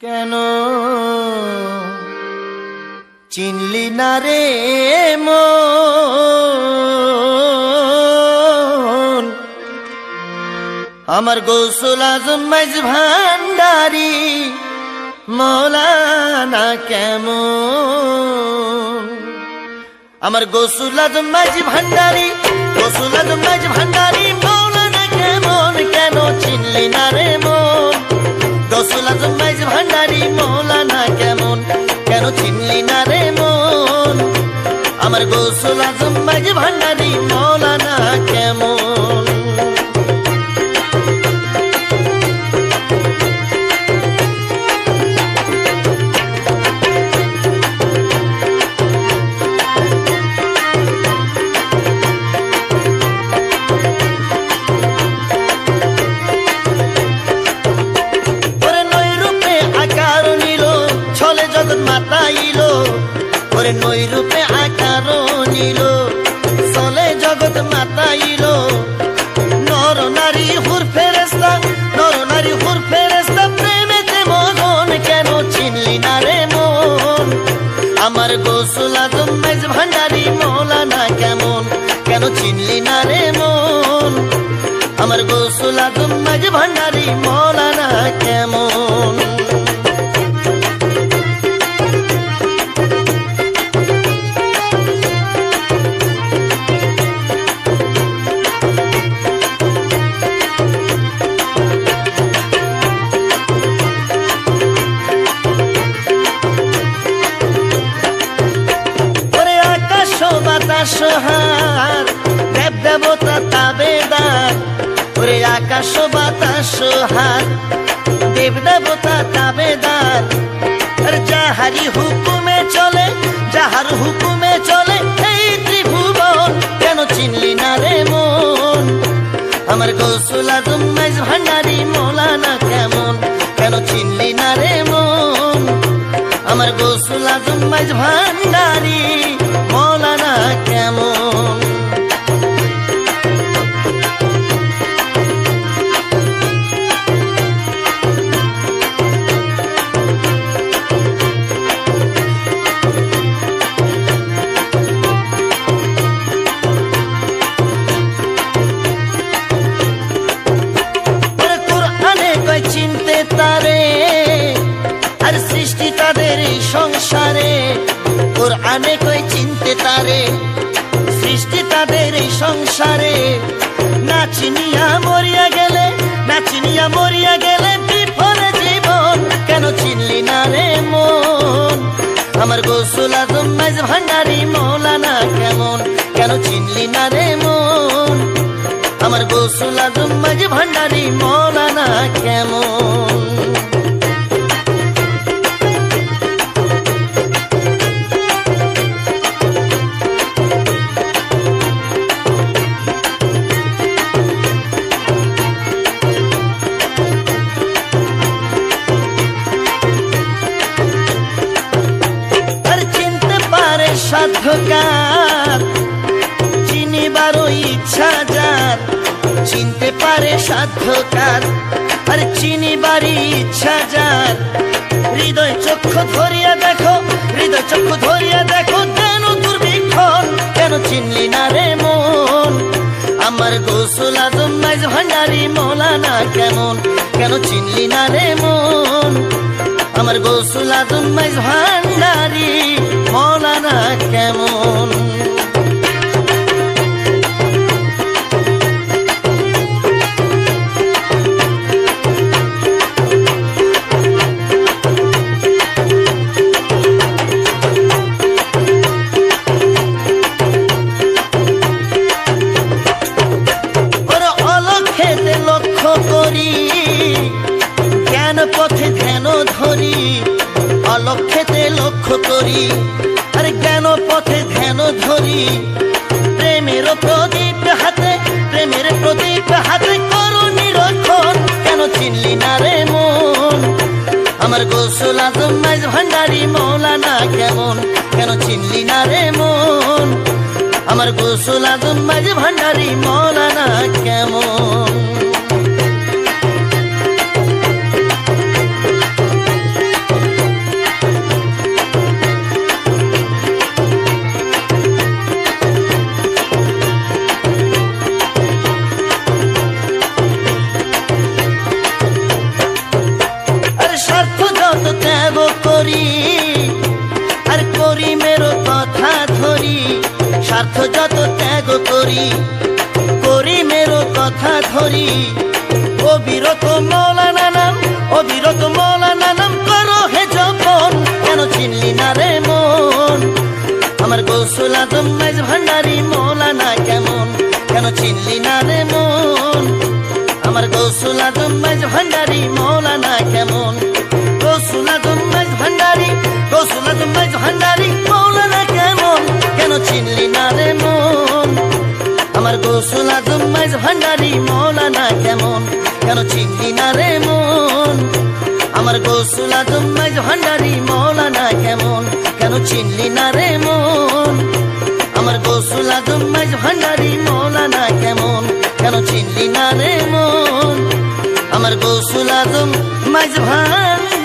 কেন? চিনলি না রে আমার গৌসুল আজম মাইজ ভান্ডারি মৌলানা কেমন? আমার গোসুল আজম মাঝি ভান্ডারি গোসুল আজম মাঝি ভান্ডারি মৌলানা কেমন? ওরে গোসুল আজম মেজ ভান্ডারি মৌলানা কেমন? কেন চিনলি না রে মন? আমার গোসুল আজম মেজ ভান্ডারি মৌলানা কেমন? বাতাস হার দেব দেবতা তাবেদার, ওরে আকাশ বাতাস হার। দেব দেবতা তাবেদার যাহারি হুকুমে চলে, যাহার হুকুমে চলে এই ত্রিভুবন, কেন চিনলি না রে মন? আমার গৌসুল আজম ভান্ডারি, মৌলানা কেমন? কেন চিনলি না রে মন? আমার গোসুল আজম ভান্ডারি মৌলানা কেমন? চিনতে তারে সৃষ্টি তাদের সংসারে। কোরআনে কই চিনতে তারে? সৃষ্টি তাদের এই সংসারে। না চিনিয়া মরিয়া গেলে, না চিনিয়া মরিয়া গেলে বিফলে জীবন। কেন চিনলি না রে মন? আমার গোসুল আজম মেজ ভান্ডারি মৌলানা কেমন? কেন চিনলি না রে মন? আমার গোসুল আজম মেজ ভান্ডারি মৌলানা কেমন? সাধ্যকার। চিনিবারও ইচ্ছা যার, চিনতে পারে সাধ্যকার। আর চিনিবারই ইচ্ছা যার, হৃদয় চক্ষু ধরিয়া দেখো, হৃদয় চক্ষু ধরিয়া দেখো কেন দুর্ভিক্ষণ, কেন চিনলি না রে মন? আমার গোসল আজম মাইজ ভান্ডারি মৌলানা কেমন, কেন চিনলি না রে মন? আমার গোসুল তুমি ভান্ডারি মৌলানা কেমন অলক্ষেতে লক্ষ্য করি, আরে জ্ঞান পথে ধ্যান ধরি। প্রেমের প্রদীপ হাতে, প্রেমের প্রদীপ হাতে করো নিরক্ষণ, কেন চিনলি না রে মন? আমার গোসল আজম, মাইজ ভান্ডারি মৌলানা কেমন, কেন চিনলি না রে মন? আমার গোসল আজম মাঝে ভান্ডারি মৌলানা কেমন? করি, আর করি মেরো কথা ধরি, স্বার্থ যত ত্যাগ করি করি মেরো কথা ধরি। অবিরত মৌলানা নাম, অবিরত মৌলানা নাম করো হে যখন, কেন চিনলি না রে মন? আমার গৌসুল আজম মেজ ভান্ডারি মৌলানা কেমন? কেন চিনলি না রে মন? আমার গৌসুল আজম মেজ ভান্ডারি মৌলানা কেমন? আজম মেজ ভান্ডারি মৌলানা কেমন? কেন চিনলি না রে মন? আমার গৌসুল আজম মেজ ভান্ডারি মৌলানা কেমন? কেন চিনলি না রে মন? আমার গৌসুল আজম মেজ ভান্ডারি মৌলানা কেমন? কেন চিনলি না রে মন? আমার গৌসুল আজম মেজ ভান্ডারি মৌলানা কেমন? কেন চিনলি না রে আমার গৌসুল আজম মাঝ ভান্ডারি